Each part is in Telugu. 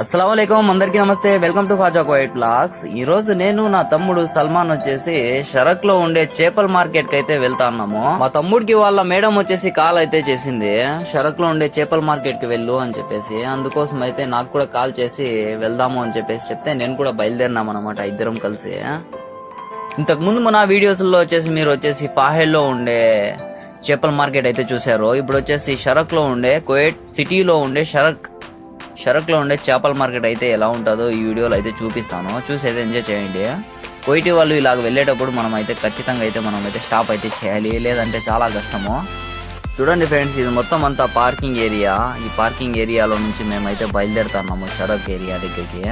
అస్సలం అందరికీ నమస్తే. వెల్కమ్ టు ఖాజా కోయిట్ బ్లాగ్స్ ఈ రోజు నేను నా తమ్ముడు సల్మాన్ వచ్చేసి షరక్లో ఉండే చేపల మార్కెట్కి అయితే వెళ్తా ఉన్నాము మా తమ్ముడికి వాళ్ళ మేడం వచ్చేసి కాల్ అయితే చేసింది. షరక్లో ఉండే చేపల మార్కెట్కి వెళ్ళు అని చెప్పేసి. అందుకోసం అయితే నాకు కూడా కాల్ చేసి వెళ్దాము అని చెప్పేసి చెప్తే నేను కూడా బయలుదేరినాం అనమాట ఇద్దరం కలిసి. ఇంతకు ముందు మన వీడియోస్లో వచ్చేసి మీరు వచ్చేసి ఫాహెల్లో ఉండే చేపల మార్కెట్ అయితే చూసారు ఇప్పుడు వచ్చేసి షరక్లో ఉండే కోయట్ సిటీలో ఉండే షరక్ షరక్లో ఉండే చేపల మార్కెట్ అయితే ఎలా ఉంటుందో ఈ వీడియోలో అయితే చూపిస్తాను. చూసి అయితే ఎంజాయ్ చేయండి. కోయిటి వాళ్ళు ఇలాగ వెళ్ళేటప్పుడు మనం అయితే ఖచ్చితంగా అయితే మనం అయితే స్టాప్ అయితే చేయాలి. లేదంటే చాలా కష్టము. చూడండి ఫ్రెండ్స్ ఇది మొత్తం అంతా పార్కింగ్ ఏరియా ఈ పార్కింగ్ ఏరియాలో నుంచి మేమైతే బయలుదేరుతున్నాము షరక్ ఏరియా దగ్గరికి.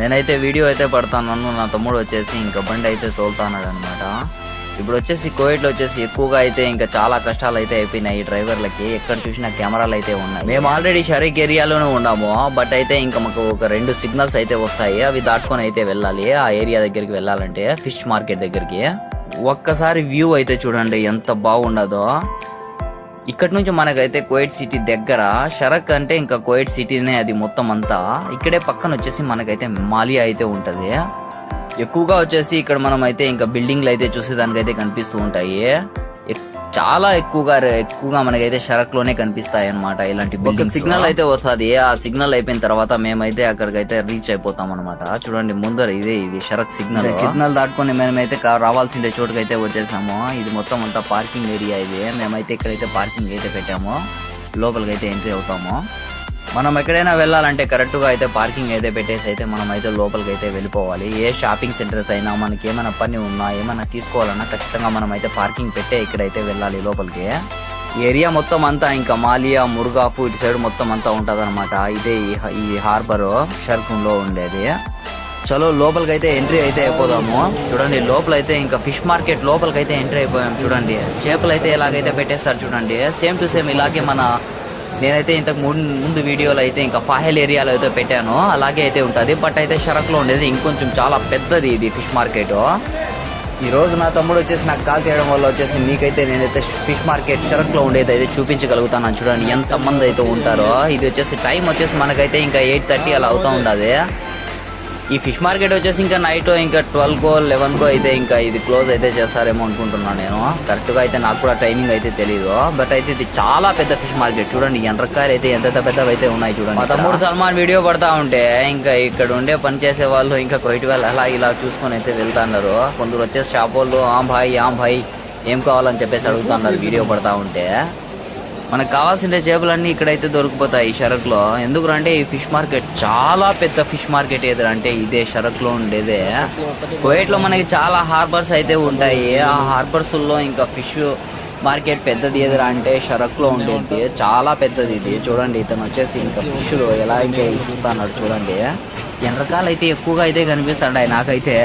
నేనైతే వీడియో అయితే పడతాను. నా తమ్ముడు వచ్చేసి ఇంకా బండి అయితే తోలుతాన్నాడు అనమాట ఇప్పుడు వచ్చేసి కోవిడ్లో వచ్చేసి ఎక్కువగా అయితే ఇంకా చాలా కష్టాలు అయితే అయిపోయినాయి డ్రైవర్లకి. ఎక్కడ చూసినా కెమెరాలు అయితే ఉన్నాయి. మేము ఆల్రెడీ షరీక్ ఏరియాలోనే ఉన్నాము బట్ అయితే ఇంకా మాకు ఒక రెండు సిగ్నల్స్ అయితే వస్తాయి అవి దాటుకొని అయితే వెళ్ళాలి. ఆ ఏరియా దగ్గరికి వెళ్ళాలంటే ఫిష్ మార్కెట్ దగ్గరికి. ఒక్కసారి వ్యూ అయితే చూడండి ఎంత బాగుండదో. ఇక్కడ నుంచి మనకైతే కోయిట్ సిటీ దగ్గర షరక్ అంటే ఇంకా కోయిట్ సిటీనే అది మొత్తం అంతా. ఇక్కడే పక్కన వచ్చేసి మనకైతే మాలియా అయితే ఉంటుంది. ఎక్కువగా వచ్చేసి ఇక్కడ మనం అయితే ఇంకా బిల్డింగ్లు అయితే చూసేదానికైతే కనిపిస్తూ ఉంటాయి. చాలా ఎక్కువగా ఎక్కువగా మనకైతే షరక్లోనే కనిపిస్తాయి అన్నమాట ఇలాంటి సిగ్నల్ అయితే వస్తుంది. ఆ సిగ్నల్ అయిపోయిన తర్వాత మేమైతే అక్కడికైతే రీచ్ అయిపోతాం అనమాట చూడండి ముందర ఇదే ఇది షరక్ సిగ్నల్ సిగ్నల్ దాటుకొని మేమైతే రావాల్సిందే చోటుకైతే వచ్చేసాము. ఇది మొత్తం అంతా పార్కింగ్ ఏరియా ఇది. మేమైతే ఇక్కడైతే పార్కింగ్ అయితే పెట్టాము. లోపలికి అయితే ఎంట్రీ అవుతాము. మనం ఎక్కడైనా వెళ్ళాలంటే కరెక్ట్గా అయితే పార్కింగ్ అయితే పెట్టేసి అయితే మనం అయితే లోపలికి అయితే వెళ్ళిపోవాలి. ఏ షాపింగ్ సెంటర్స్ అయినా మనకి ఏమైనా పని ఉన్నా ఏమైనా తీసుకోవాలన్నా ఖచ్చితంగా మనం అయితే పార్కింగ్ పెట్టే ఇక్కడైతే వెళ్ళాలి లోపలికి. ఏరియా మొత్తం అంతా ఇంకా మాలియా మురుగాపు ఇటు సైడ్ మొత్తం అంతా ఉంటది ఇదే ఈ హార్బర్ షర్కుంలో ఉండేది. చలో లోపలికి అయితే ఎంట్రీ అయితే అయిపోదాము. చూడండి లోపల అయితే ఇంకా ఫిష్ మార్కెట్ లోపలికి అయితే ఎంట్రీ అయిపోయాం చూడండి. చేపలు అయితే ఎలాగైతే పెట్టేస్తారు చూడండి. సేమ్ టు సేమ్ ఇలాగే మన నేనైతే ఇంతకు ముందు ముందు వీడియోలో అయితే ఇంకా ఫాహెల్ ఏరియాలో అయితే పెట్టాను. అలాగే అయితే ఉంటుంది. బట్ అయితే షరక్లో ఉండేది ఇంకొంచెం చాలా పెద్దది ఇది ఫిష్ మార్కెట్. ఈరోజు నా తమ్ముడు వచ్చేసి నాకు కాల్ చేయడం వల్ల వచ్చేసి మీకైతే నేనైతే ఫిష్ మార్కెట్ షరక్లో ఉండేది అయితే చూపించగలుగుతాను చూడండి. ఎంత మంది అయితే ఉంటారో. ఇది వచ్చేసి టైం వచ్చేసి మనకైతే ఇంకా ఎయిట్ థర్టీ అలా అవుతూ ఉండదు. ఈ ఫిష్ మార్కెట్ వచ్చేసి ఇంకా నైట్ ఇంకా ట్వెల్వ్ కో లెవెన్ కో అయితే ఇంకా ఇది క్లోజ్ అయితే చేస్తారేమో అనుకుంటున్నాను నేను. కరెక్ట్గా అయితే నాకు కూడా టైమింగ్ అయితే తెలియదు బట్ అయితే ఇది చాలా పెద్ద ఫిష్ మార్కెట్. చూడండి ఎండ్రకాయలు అయితే ఎంత పెద్దవి అయితే ఉన్నాయి చూడండి మా తమ్ముడు సల్మాన్ వీడియో పడతా ఉంటే ఇంకా ఇక్కడ ఉండే పని చేసే వాళ్ళు ఇంకా కొయిట్ వాళ్ళు అలా ఇలా చూసుకొని అయితే వెళ్తున్నారు. కొందరు వచ్చేసి షాప్ వాళ్ళు ఆం భాయ్ ఆం భాయ్ ఏం కావాలని చెప్పేసి అడుగుతున్నారు. వీడియో పడతా ఉంటే. మనకు కావాల్సిన చేపలన్నీ ఇక్కడైతే దొరికిపోతాయి షరక్లో. ఎందుకు లో ఎందుకంటే ఈ ఫిష్ మార్కెట్ చాలా పెద్ద ఫిష్ మార్కెట్ ఏదంటే ఇదే షరక్లో ఉండేదే. కువైట్ మనకి చాలా హార్బర్స్ అయితే ఉంటాయి. ఆ హార్బర్స్లో ఇంకా ఫిష్ మార్కెట్ పెద్దది ఎదురా అంటే షరక్లో ఉండేది. చాలా పెద్దది ఇది. చూడండి ఇతను వచ్చేసి ఇంకా ఫిష్ ఎలా ఇంకా ఇస్తున్నాడు చూడండి. ఎండ్రకాలు అయితే ఎక్కువగా అయితే కనిపిస్తాడు నాకైతే.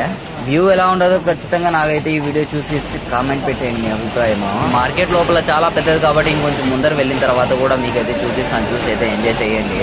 వ్యూ ఎలా ఉండదో ఖచ్చితంగా నాకైతే ఈ వీడియో చూసి కామెంట్ పెట్టేయండి మీ అభిప్రాయం మార్కెట్ లోపల చాలా పెద్దది కాబట్టి ఇంకొంచెం ముందర వెళ్ళిన తర్వాత కూడా మీకైతే చూపిస్తాను చూసి అయితే ఎంజాయ్ చేయండి.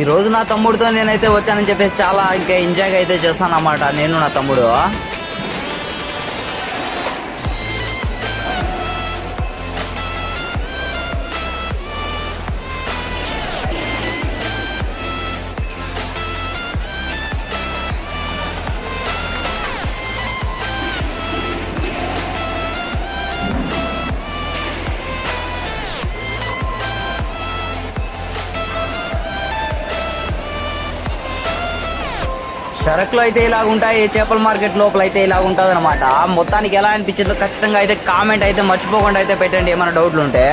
ఈ రోజు నా తమ్ముడితో నేనైతే వచ్చానని చెప్పేసి చాలా ఇంకా ఎంజాయ్ అయితే చేస్తాను అన్నమాట నేను నా తమ్ముడు. సరుకులు అయితే ఇలా ఉంటాయి చేపల మార్కెట్ లోపల అయితే ఇలా ఉంటుంది అనమాట మొత్తానికి ఎలా అనిపించిందో ఖచ్చితంగా అయితే కామెంట్ అయితే మర్చిపోకుండా అయితే పెట్టండి ఏమైనా డౌట్లు ఉంటే.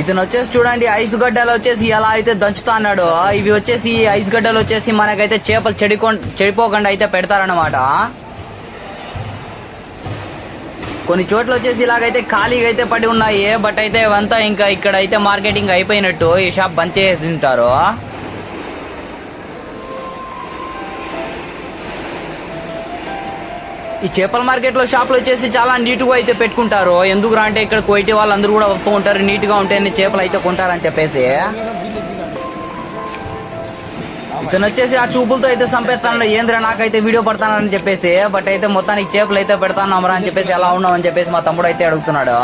ఇతను వచ్చేసి చూడండి ఐస్ గడ్డలు వచ్చేసి ఎలా అయితే దంచుతా అన్నాడు ఇవి వచ్చేసి ఐస్ గడ్డలు వచ్చేసి మనకైతే చేపలు చెడికో చెడిపోకుండా అయితే పెడతారన్నమాట. కొన్ని చోట్ల వచ్చేసి ఇలాగైతే ఖాళీగా అయితే పడి ఉన్నాయి బట్ అయితే ఇవంతా ఇంకా ఇక్కడ అయితే మార్కెటింగ్ అయిపోయినట్టు ఈ షాప్ బంద్ చేసి ఉంటారు. ఈ చేపల మార్కెట్లో షాపులు వచ్చేసి చాలా నీట్గా అయితే పెట్టుకుంటారు. ఎందుకు అంటే ఇక్కడ కోయిటి వాళ్ళందరూ కూడా ఒప్పు ఉంటారు నీట్గా ఉంటేనే చేపలు అయితే కొంటారని చెప్పేసి. ఇతను వచ్చేసి ఆ చూపులతో అయితే చంపేస్తాను ఏంద్రా నాకైతే వీడియో పడతానని చెప్పేసి బట్ అయితే మొత్తానికి చేపలు అయితే పెడతాను అని చెప్పేసి ఎలా ఉన్నామని చెప్పేసి మా తమ్ముడు అయితే అడుగుతున్నాడు.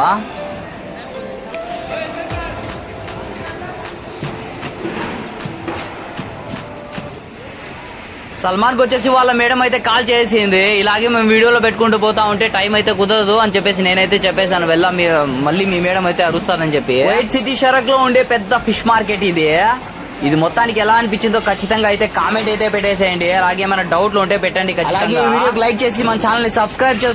సల్మాన్ వచ్చేసి వాళ్ళ మేడం అయితే కాల్ చేసింది. ఇలాగే మేము వీడియోలో పెట్టుకుంటూ పోతా ఉంటే టైం అయితే కుదరదు అని చెప్పేసి నేనైతే చెప్పేశాను. వెళ్ళా మీ మళ్ళీ మీ మేడం అయితే అరుస్తానని చెప్పి. వైట్ సిటీ షరక్లో ఉండే పెద్ద ఫిష్ మార్కెట్ ఇది. ఇది మొత్తానికి ఎలా అనిపించిందో ఖచ్చితంగా అయితే కామెంట్ అయితే పెట్టేసేయండి. అలాగే ఏమైనా డౌట్లు ఉంటే పెట్టండి ఖచ్చితంగా. వీడియోకి లైక్ చేసి మన ఛానల్ని సబ్స్క్రైబ్ చేసుకోండి